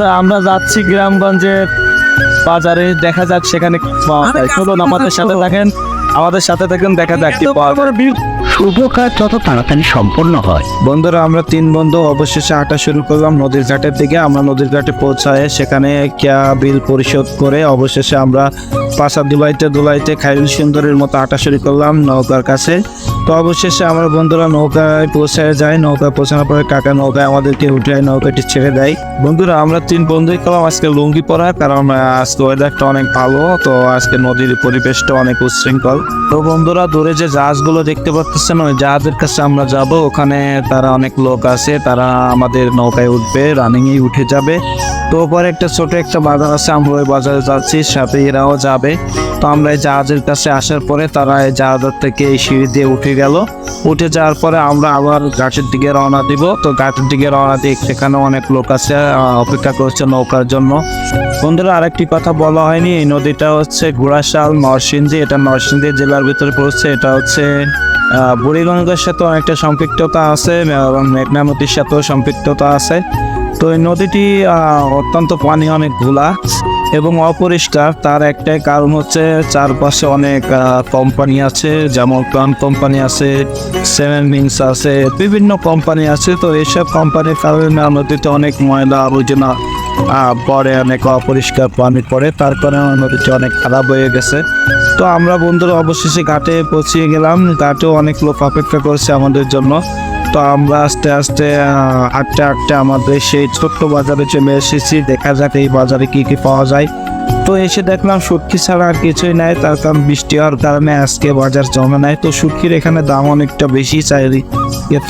বন্ধুরা আমরা যাচ্ছি গ্রামগঞ্জের বাজারে। দেখা যাক সেখানে কি পাওয়া যায়। চলুন আমাদের সাথে থাকেন। আমাদের সাথে থাকেন দেখা যাক কি পাওয়া যায়। শুভ কাজ যত তাড়াতাড়ি সম্পন্ন হয়। বন্ধুরা আমরা তিন বন্ধু অবশেষে হাঁটা শুরু করলাম নদীর ঘাটের দিকে। আমরা নদীর ঘাটে পৌঁছায় সেখানে ক্যা বিল পরিশোধ করে অবশেষে আমরা পাশা দুলাইতে দুলাইতে খাইল সুন্দরের মতো হাঁটা শুরু করলাম নৌকার কাছে। তো অবশেষে আমরা বন্ধুরা নৌকায় পৌঁছায় যায়, নৌকায় পৌঁছানোর পরে কাকা নৌকায় আমাদেরকে উঠায় নৌকাটি ছেড়ে দেয়। বন্ধুরা, আমরা তিন বন্ধুই করলাম আজকে লুঙ্গি পরা, কারণ আজকে ওয়েদারটা অনেক ভালো, তো আজকে নদীর পরিবেশটা অনেক উচ্ছৃঙ্খল। তো বন্ধুরা, দূরে যে জাহাজগুলো দেখতে পাচ্ছেন, ওই জাহাজের কাছে আমরা যাব। ওখানে তারা অনেক লোক আছে, তারা আমাদের নৌকায় উঠবে রানিং এ উঠে যাবে। তো ওপরে একটা ছোট একটা বাজার আছে, আমরা ওই বাজারে যাচ্ছি, সাথে এরাও যাবে। তো আমরা এই জাহাজের কাছে আসার পরে তারা এই জাহাজের থেকে এই সিঁড়ি দিয়ে উঠে গেল। উঠে যাওয়ার পরে আমরা আবার ঘাটের দিকে রওনা দিব। তো ঘাটের দিকে রওনা দিয়ে সেখানে অনেক লোক আছে অপেক্ষা করছে নৌকার জন্য। বন্ধুরা, আরেকটি কথা বলা হয়নি, এই নদীটা হচ্ছে ঘোড়াশাল নরসিংদী। এটা নরসিংদী জেলার ভিতরে পড়ছে, এটা হচ্ছে বুড়িগঙ্গার সাথে অনেকটা সম্পৃক্ততা আছে, এবং মেঘনা নদীর সাথেও সম্পৃক্ততা আছে। তো এই নদীটি অত্যন্ত পানি অনেক ঘোলা এবং অপরিষ্কার। তার একটাই কারণ হচ্ছে চারপাশে অনেক কোম্পানি আছে, যেমন প্লান কোম্পানি আছে সেভেন মিংস আছে, বিভিন্ন কোম্পানি আছে। তো এইসব কোম্পানির কারণে নদীতে অনেক ময়লা, আবর্জনা পড়ে, অনেক অপরিষ্কার পানি পড়ে। তার কারণে নদীটি অনেক খারাপ হয়ে গেছে। তো আমরা বন্ধুরা অবশেষে ঘাটে পৌঁছে গেলাম। ঘাটেও অনেক লোক অপেক্ষা করছে আমাদের জন্য। তো আমরা আস্তে আস্তে হাঁটতে হাঁটতে আমাদের সেই ছোট্ট বাজারে চলে এসেছি। দেখা যাক এই বাজারে কি কি পাওয়া যায়। তো এসে দেখলাম শুটকি ছাড়া আর কিছুই নাই। তার কারণ বৃষ্টি হওয়ার কারণে আজকে বাজার জমে নাই। তো শুটকির এখানে দাম অনেকটা বেশি চাই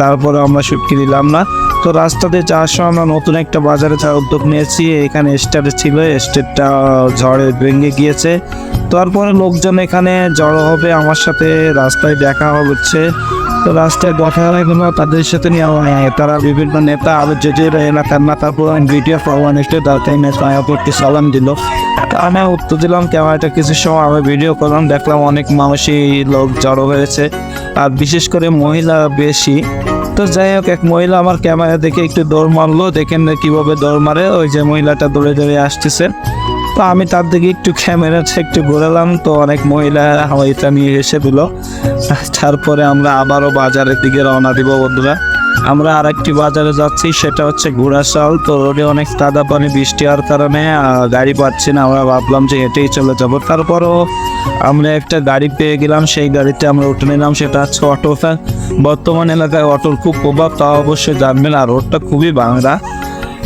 তারপরে আমরা শুটকি নিলাম না। তো রাস্তাতে যাওয়ার সময় আমরা নতুন একটা বাজারে যাওয়ার উদ্যোগ নিয়েছি। এখানে স্টেট ছিল স্টেটটা ঝড়ে ভেঙে গিয়েছে। তারপরে লোকজন এখানে জড়ো হবে। আমার সাথে রাস্তায় দেখা হচ্ছে। দেখা হয়ে গেল তাদের সাথে নিয়ে আহ, তারা বিভিন্ন নেতা আরও যে যে এলাকার না তারপর ভিডিও এসে তাদের মায়াপুরকে সালাম দিল। আমি উত্তর দিলাম ক্যামেরাটা কিছু সময় আমি ভিডিও করলাম। দেখলাম অনেক মানুষই লোক জড়ো হয়েছে। আর বিশেষ করে মহিলা বেশি। তো যাই হোক এক মহিলা আমার ক্যামেরা দেখে একটু দৌড় মারলো। দেখেন কীভাবে দৌড় মারে। ওই যে মহিলাটা দৌড়ে দৌড়ে আসতেছে। তো আমি তার দিকে একটু ক্যামেরাটা একটু ঘোরালাম, তো অনেক মহিলা এটা নিয়ে এসে দিল। তারপরে আমরা আবারও বাজারের দিকে রওনা দিব বন্ধুরা। আমরা আরেকটি বাজারে যাচ্ছি, সেটা হচ্ছে ঘোড়াশাল। তো রোডে অনেক কাদা পানি, বৃষ্টি হওয়ার কারণে গাড়ি পাচ্ছি না, আমরা ভাবলাম যে হেঁটেই চলে যাব। তারপরও আমরা একটা গাড়ি পেয়ে গেলাম, সেই গাড়িতে আমরা উঠে নিলাম, সেটা হচ্ছে অটোটা বর্তমান এলাকায় অটোর খুব প্রভাব, তা অবশ্যই জানবেন, আর রোডটা খুবই বাংলা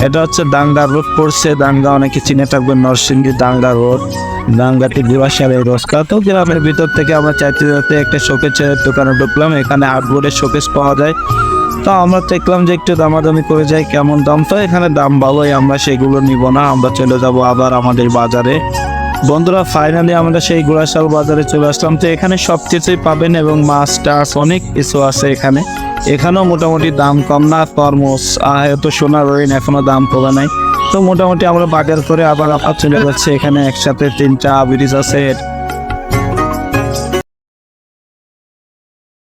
এটা হচ্ছে দাঙ্গা রোড, পড়ছে দাঙ্গা, অনেকে চিনে থাকবেন নরসিংদী দাঙ্গা রোড। দাঙ্গাটি দিবাসার এই রোজকা তো গ্রামের ভিতর থেকে আমরা চাইতে চাইতে একটা শোকেসের দোকানে ঢুকলাম, এখানে আটবোর্ডের শোকেস পাওয়া যায়। তো আমরা দেখলাম যে একটু দামাদামি করে যাই কেমন দাম? তো এখানে দাম ভালোই, আমরা সেগুলো নিব না, আমরা চলে যাব আবার আমাদের বাজারে। বন্ধুরা ফাইনালি আমরা সেই গোড়াশাল বাজারে চলে আসলাম। তো এখানে সব কিছুই পাবেন এবং মাছ টাছ অনেক কিছু আছে এখানে। এখানেও মোটামুটি দাম কম না, তরমুজ এত সোনা রইন এখনও দাম কমে নাই। তো মোটামুটি আমরা বাজার করে আবার আবার চলে যাচ্ছে। এখানে একসাথে তিনটা ব্রিজ আছে